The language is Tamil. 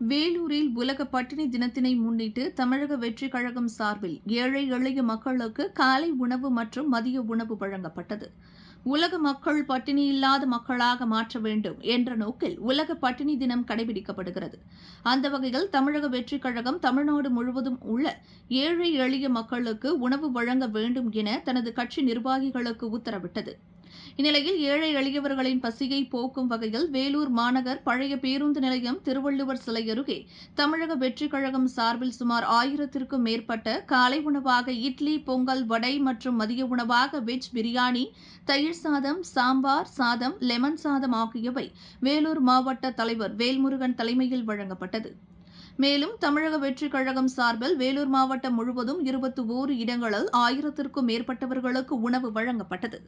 வேலூரில் உலக பட்டினி தினத்தினை முன்னிட்டு தமிழக வெற்றிக் கழகம் சார்பில் ஏழை எளிய மக்களுக்கு காலை உணவு மற்றும் மதிய உணவு வழங்கப்பட்டது. உலக மக்கள் பட்டினி இல்லாத மக்களாக மாற்ற வேண்டும் என்ற நோக்கில் உலக பட்டினி தினம் கடைபிடிக்கப்படுகிறது. அந்த வகையில் தமிழக வெற்றிக் கழகம் தமிழ்நாடு முழுவதும் உள்ள ஏழை எளிய மக்களுக்கு உணவு வழங்க வேண்டும் என தனது கட்சி நிர்வாகிகளுக்கு உத்தரவிட்டது. இந்நிலையில் ஏழை எளியவர்களின் பசியை போக்கும் வகையில் வேலூர் மாநகர் பழைய பேருந்து நிலையம் திருவள்ளுவர் சிலை அருகே தமிழக வெற்றிக் கழகம் சார்பில் சுமார் ஆயிரத்திற்கும் மேற்பட்ட காலை உணவாக இட்லி பொங்கல் வடை மற்றும் மதிய உணவாக வெஜ் பிரியாணி தயிர் சாதம் சாம்பார் சாதம் லெமன் சாதம் ஆகியவை வேலூர் மாவட்ட தலைவர் வேல்முருகன் தலைமையில் வழங்கப்பட்டது. மேலும் தமிழக வெற்றிக் கழகம் சார்பில் வேலூர் மாவட்டம் முழுவதும் இருபத்தி ஓரு இடங்களில் ஆயிரத்திற்கும் மேற்பட்டவர்களுக்கு உணவு வழங்கப்பட்டது.